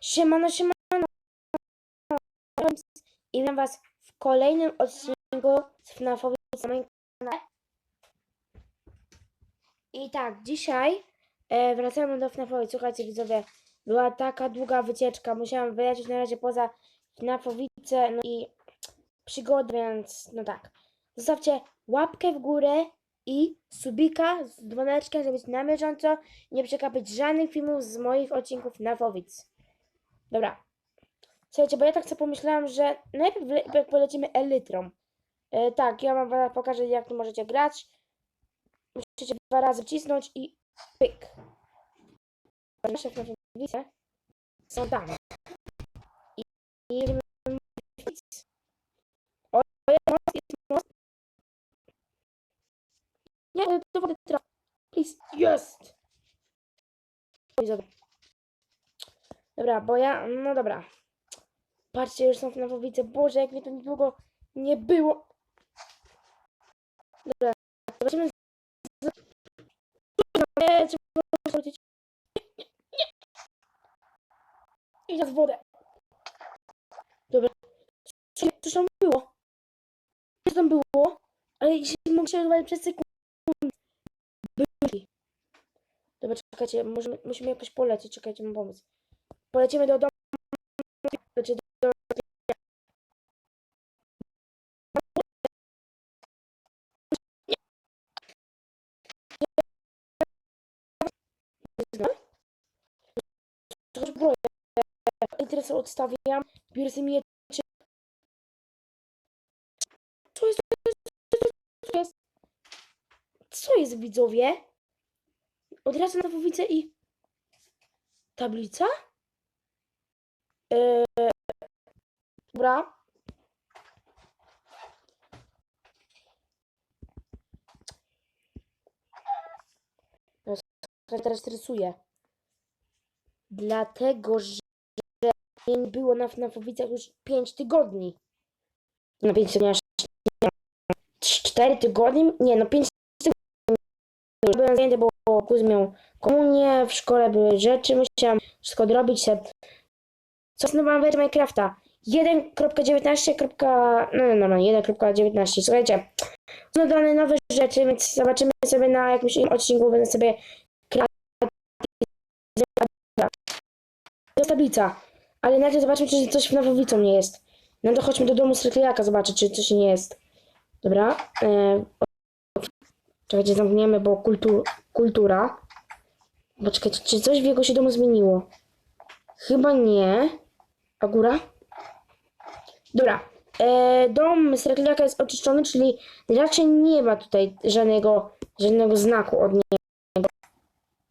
Siemano, siemano. I witam was w kolejnym odcinku z FNAFowi na moim kanale. I tak, dzisiaj e, wracamy do FNAFowi. Słuchajcie widzowie, była taka długa wycieczka. Musiałam wyjechać na razie poza FNAFowice no i przygody, więc no tak. Zostawcie łapkę w górę i subika z dzwoneczkiem, żeby być na bieżąco nie przegapić żadnych filmów z moich odcinków FNAFowic. Dobra. Słuchajcie, bo ja tak sobie pomyślałam, że najpierw polecimy elytrą. E, tak, ja wam pokażę, jak tu możecie grać. Musicie dwa razy wcisnąć i pyk. Nasze są tam. I, i jedziemy o, o, jest most, jest most. Nie, do wody tra... Please, jest! Oj, dobra. Dobra, bo ja, no dobra. Patrzcie, już są w Nowowice. Boże, jak mnie tu długo nie było. Dobra, zobaczymy. Nie, trzeba wrócić. Idę w wodę. Dobra. Co coś tam było? Co tam było? Ale się mógł się odwalić przez sekundę. Byli. Dobra, czekajcie, musimy, musimy jakoś polecieć. Czekajcie, mam pomysł. Polecimy do domu. Odstawiam. Co jest? Co jest? Co jest, widzowie? Od razu na i... Tablica? Eee, dobra. No, teraz rysuję. Dlatego, że nie było na FNAFowicach już 5 tygodni. No 5 tygodni, 4 tygodnie? Nie, no 5 tygodni. Byłem zajęty, bo kuzyn miał komunię, w szkole były rzeczy, musiałam wszystko odrobić. Co znowałem wersję Minecrafta? 1.19. No, no, no, 1.19. Słuchajcie, są dodane nowe rzeczy, więc zobaczymy sobie na jakimś innym odcinku, będę sobie To jest tablica. Ale najpierw zobaczmy, czy coś w nowowicą nie jest. No to chodźmy do domu Stryklejaka zobaczyć, czy coś nie jest. Dobra. E, czekajcie, zamkniemy, bo kultu, kultura. Bo czy coś w jego się domu zmieniło? Chyba nie. A góra? Dobra. E, dom Stryklejaka jest oczyszczony, czyli raczej nie ma tutaj żadnego, żadnego znaku od niego.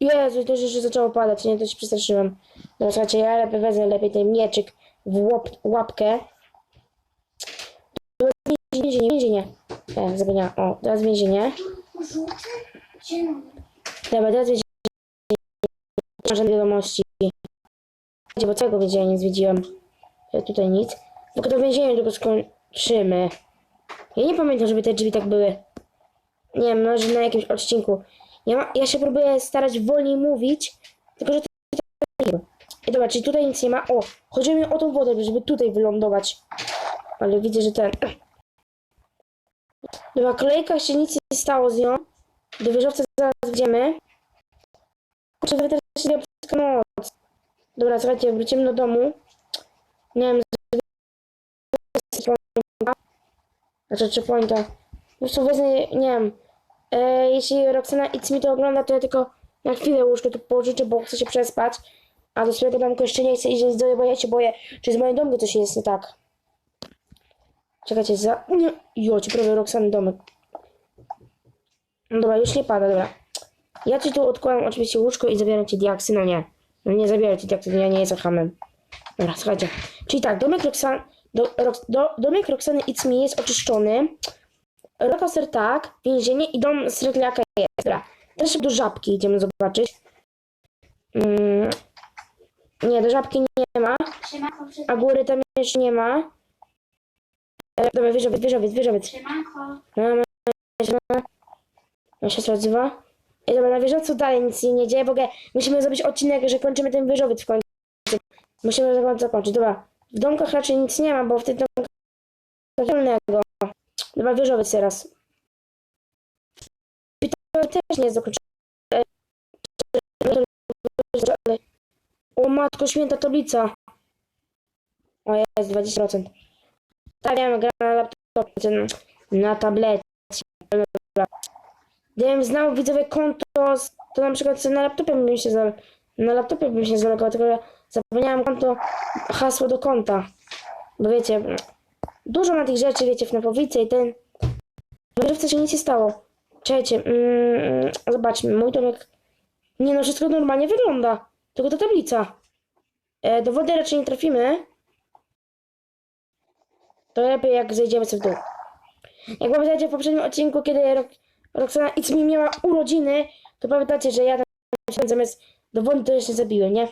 Jezu, to już zaczęło padać, nie, to się przestraszyłem. No słuchajcie, ja lepiej wezmę lepiej ten mieczyk w łop, łapkę. Więzienie, więzienie. E, zapomniałam. O, teraz więzienie. Dobra, teraz więzienie. Żadnej wiadomości. Bo całego więzienia nie zwiedziłem. E, tutaj nic. Tylko to więzienie tylko skończymy. Ja nie pamiętam, żeby te drzwi tak były. Nie wiem, może na jakimś odcinku. Ja, ja się próbuję starać wolniej mówić, tylko że to. I dobra, czyli tutaj nic nie ma. O, chodzi mi o tą wodę, żeby tutaj wylądować. Ale widzę, że ten... Dobra, kolejka się nic nie stało z nią. Do wieżowca zaraz wejdziemy. Kurczę, teraz się noc. Dobra, słuchajcie, wrócimy do domu. Nie wiem, znaczy czy pointa. Po prostu wezmę, nie wiem. E, jeśli Roxana It's mi to ogląda, to ja tylko na chwilę łóżko tu pożyczę, bo chcę się przespać. A do swojego domku jeszcze nie chcę iść, bo ja się boję, czy z moim domkiem coś jest nie tak. Czekajcie, za... Nie, jo, ci prawie Roxany domek. No dobra, już nie pada, dobra. Ja ci tu odkładam oczywiście łóżko i zabieram ci diaksy, no nie. No nie zabierę ci diaksy, ja nie jestem hamem. Dobra, słuchajcie. Czyli tak, domek Roxany, do, do, domek Roxany It's Me jest oczyszczony. Rokoser tak, więzienie i dom Sregliaka jest. Dobra, teraz do żabki idziemy zobaczyć. Mm, nie, do żabki nie ma, a góry tam jeszcze nie ma. E, dobra, wieżowiec, wieżowiec, wieżowiec. Siemanko. Mama, ja się odzywa. I dobra, na wieżowcu dalej nic się nie dzieje, ogóle musimy zrobić odcinek, że kończymy ten wieżowiec w końcu. Musimy zakon- zakończyć. Dobra. W domkach raczej nic nie ma, bo w tych domkach nic wolnego. Dobra, wieżowiec teraz. Szpital też nie jest dokończony. E, ale- O matko święta tablica. O jest 20%. Tak wiem, gra na laptopie, na tablecie. Gdybym znał widzowie konto, to na przykład na laptopie bym się za, na laptopie bym się zalogował, tylko zapomniałem konto, hasło do konta. Bo wiecie, dużo ma tych rzeczy, wiecie, w napowice i ten. W wcale się nic nie stało. Czekajcie, mm, zobaczmy, mój domek. Nie no, wszystko normalnie wygląda. Tylko ta tablica. E, do wody raczej nie trafimy. To lepiej jak zejdziemy sobie w dół. Jak pamiętacie w poprzednim odcinku, kiedy Roxana X mi miała urodziny, to pamiętacie, że ja tam zamiast do wody to jeszcze zabiłem, nie?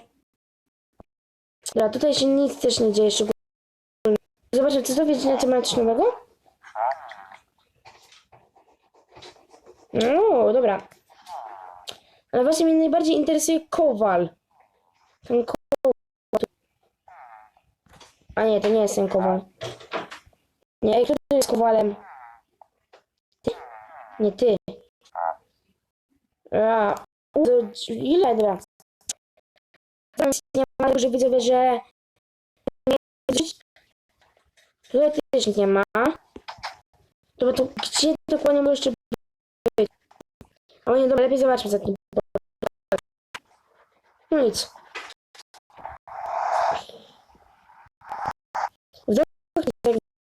Dobra, tutaj się nic też nie dzieje szczególnie. Zobaczmy, co to wiecie na coś nowego? No, dobra. Ale właśnie mnie najbardziej interesuje kowal. Ten kowal. A nie, to nie jest ten kowal. Nie, kto tu jest kowalem? Nie ty. A, u, ile dobra? Tam nie ma, że widzowie, że Tutaj też nie ma. To, to gdzie dokładnie może jeszcze być? O nie, dobra, lepiej zobaczmy za tym. No nic.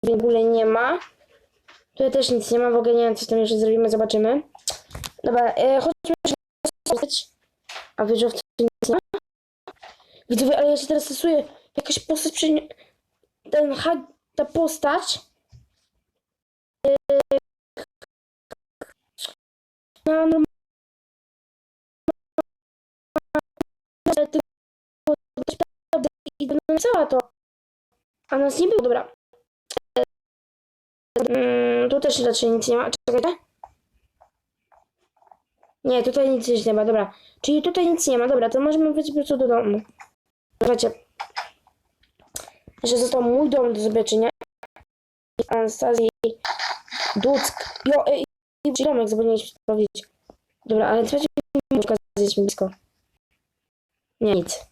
W ogóle nie ma. Tutaj też nic nie ma, w ogóle nie wiem, co tam jeszcze zrobimy, zobaczymy. Dobra, e, chodźmy postać. A wiesz, że w tym nic nie ma? Widzowie, ale ja się teraz stosuję. Jakaś postać przy... Ten ta postać... e, Na normalnie... I napisała to. A nas nie było, dobra. Mm, tu też raczej nic nie ma. Czekajcie. Nie, tutaj nic nie ma, dobra. Czyli tutaj nic nie ma, dobra, to możemy wejść po prostu do domu. Słuchajcie. Jeszcze został mój dom do zobaczenia. Anastazji Duck. Jo, ej, i domek, zapomnieliśmy powiedzieć. Dobra, ale trzeba mi pokazać mi blisko. Nie, nic.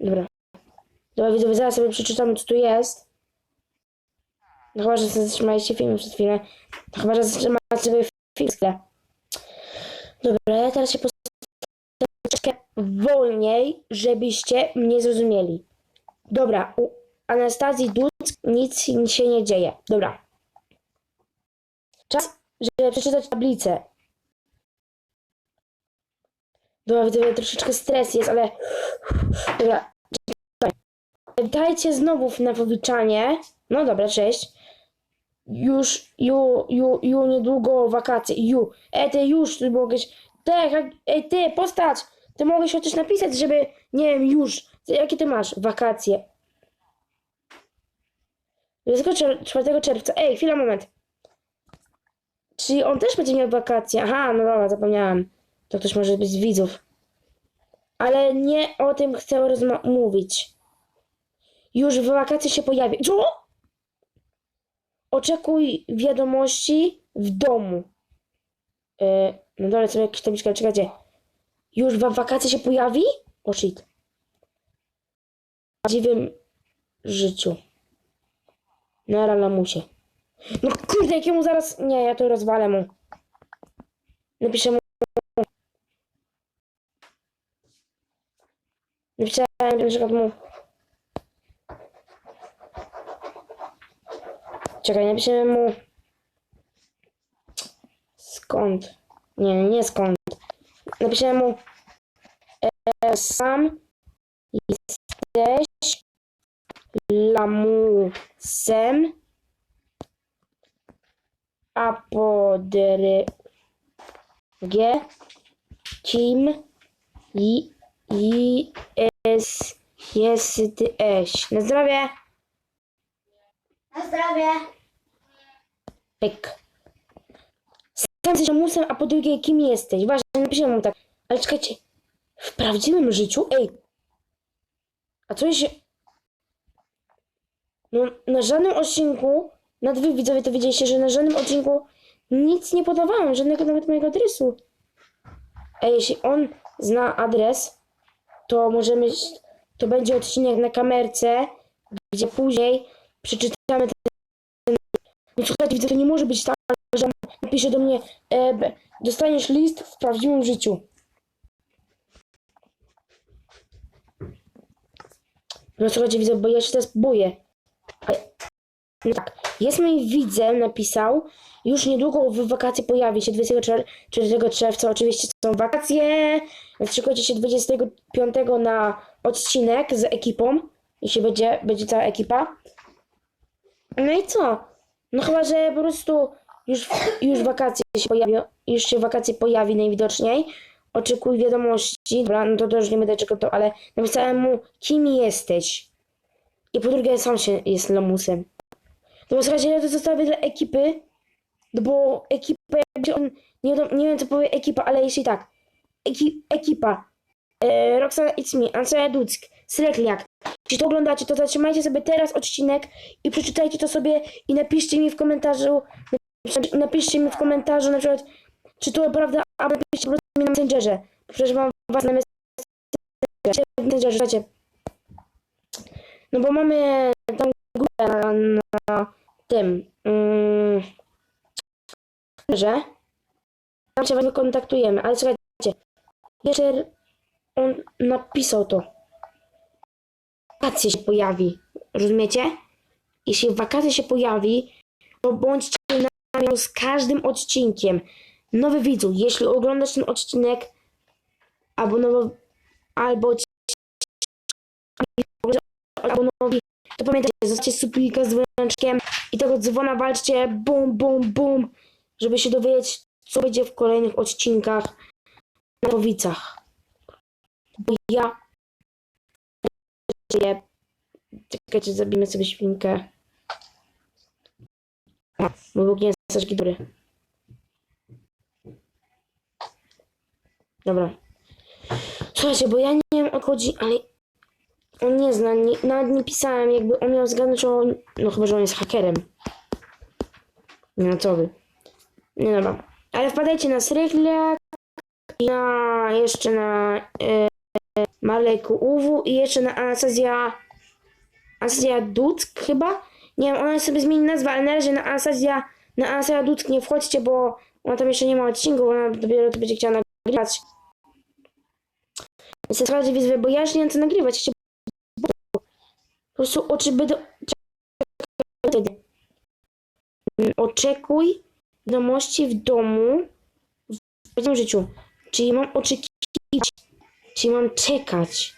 Dobra. Dobra, widzowie, zaraz sobie przeczytamy, co tu jest. No chyba, że zatrzymaliście film przez chwilę. No chyba, że zatrzymaliście sobie film chwilę. Dobra, ja teraz się postawię troszeczkę wolniej, żebyście mnie zrozumieli. Dobra, u Anastazji Duck nic się nie dzieje. Dobra. Czas, żeby przeczytać tablicę. Dobra, widzę, troszeczkę stres jest, ale... Dobra. Witajcie znowu na powiczanie. No dobra, cześć. Już, ju, ju, ju niedługo wakacje. Ju. Ej, ty już, ty mogłeś... Te, ej, ty, postać! Ty mogłeś chociaż napisać, żeby... Nie wiem, już. Jakie ty masz wakacje? 24 czerwca. Ej, chwila, moment. Czyli on też będzie miał wakacje. Aha, no dobra, zapomniałam. To ktoś może być z widzów. Ale nie o tym chcę rozma- mówić. Już w wakacje się pojawi. Co? Oczekuj wiadomości w domu. Yy, no dole sobie jakieś tabliczka, czekajcie. Już w wakacje się pojawi? O shit. W prawdziwym życiu. Nara lamusie. No kurde, jakiemu zaraz... Nie, ja to rozwalę mu. Napiszę mu... Napisałem na przykład mu... Czekaj, napiszę mu... Skąd? Nie, nie skąd. Napiszę mu... E, sam jesteś lamusem a po drugie kim i, i es, jesteś. Na zdrowie. Na zdrowie. Pyk. Sam jesteś lamusem, a po drugie kim jesteś. Ważne, napiszę mu tak. Ale czekajcie. W prawdziwym życiu? Ej. A co się... No, na żadnym odcinku, nawet wy widzowie to widzieliście, że na żadnym odcinku nic nie podawałem, żadnego nawet mojego adresu. Ej, jeśli on zna adres, to możemy, to będzie odcinek na kamerce, gdzie później przeczytamy. No słuchajcie, widzę, to nie może być tak, że napisze do mnie, e, dostaniesz list w prawdziwym życiu. No słuchajcie, widzę, bo ja się teraz boję. Ale- No tak, jest mój widzem, napisał, już niedługo w wakacje pojawi się 24 czerwca, oczywiście są wakacje, szykujcie się 25 na odcinek z ekipą, jeśli będzie, będzie cała ekipa. No i co? No chyba, że po prostu już, już wakacje się pojawią, już się wakacje pojawi najwidoczniej. Oczekuj wiadomości. Dobra, no to, to już nie będę czekał to, ale napisałem mu, kim jesteś. I po drugie, sam się jest lamusem. No bo słuchajcie, ja to zostawię dla ekipy, no bo ekipa, jakby on, nie, nie wiem co powie ekipa, ale jeśli tak, Eki, ekipa, e, Roxana It's Me, Antonia Duck, Srekliak, jeśli to oglądacie, to zatrzymajcie sobie teraz odcinek i przeczytajcie to sobie i napiszcie mi w komentarzu, napiszcie, mi w komentarzu na przykład, czy to prawda, albo napiszcie po prostu mi na Messengerze, przecież mam was na Messengerze, słuchajcie. No bo mamy tam grupę na, na tym, mm, że tam się kontaktujemy, ale słuchajcie, jeszcze on napisał to. Wakacje się pojawi, rozumiecie? Jeśli wakacje się pojawi, to bądźcie na miał z każdym odcinkiem. Nowy widzu, jeśli oglądasz ten odcinek, albo nowo, albo albo nowi, to pamiętajcie, zostawcie subika z dzwoneczkiem i tego dzwona walczcie, bum, bum, bum, żeby się dowiedzieć, co będzie w kolejnych odcinkach na Nowicach. Bo ja żyję. Czekajcie, zabijmy sobie świnkę. Mój Bóg nie jest aż dobry. Dobra. Słuchajcie, bo ja nie wiem o chodzi, ale on nie zna, nie, nawet nie pisałem, jakby on miał zgadnąć, że on, no chyba, że on jest hakerem. Nie no co wy. Nie dobra. Ale wpadajcie na Srychliak i na jeszcze na e, Marlejku Uwu i jeszcze na Anastazja Anastazja Duck chyba? Nie wiem, ona sobie zmieni nazwę, ale na razie na Anastazja na Anastazja Duck nie wchodźcie, bo ona tam jeszcze nie ma odcinku, ona dopiero to będzie chciała nagrywać. Słuchajcie, widzowie, bo ja już nie wiem co nagrywać. Po prostu oczy będą... Oczekuj wiadomości w domu w prawdziwym życiu. Czyli mam oczekiwać, czyli mam czekać.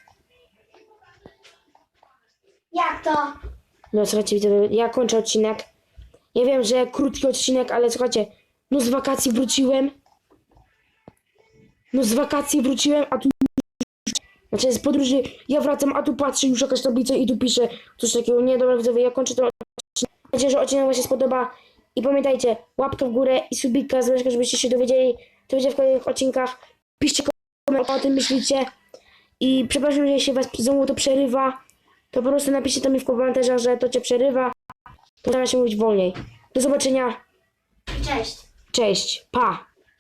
Jak to? No słuchajcie, widzowie, ja kończę odcinek. Ja wiem, że krótki odcinek, ale słuchajcie, no z wakacji wróciłem. No z wakacji wróciłem, a tu znaczy z podróży ja wracam, a tu patrzę już jakaś tablica i tu piszę coś takiego. Nie, dobra widzowie, ja kończę ten odcinek. Mam nadzieję, że odcinek wam się spodoba. I pamiętajcie, łapka w górę i subika, żebyście się dowiedzieli, co będzie w kolejnych odcinkach. Piszcie o tym myślicie. I przepraszam, że się was znowu to przerywa. To po prostu napiszcie to mi w komentarzach, że to cię przerywa. To zaraz się mówić wolniej. Do zobaczenia. Cześć. Cześć. Pa.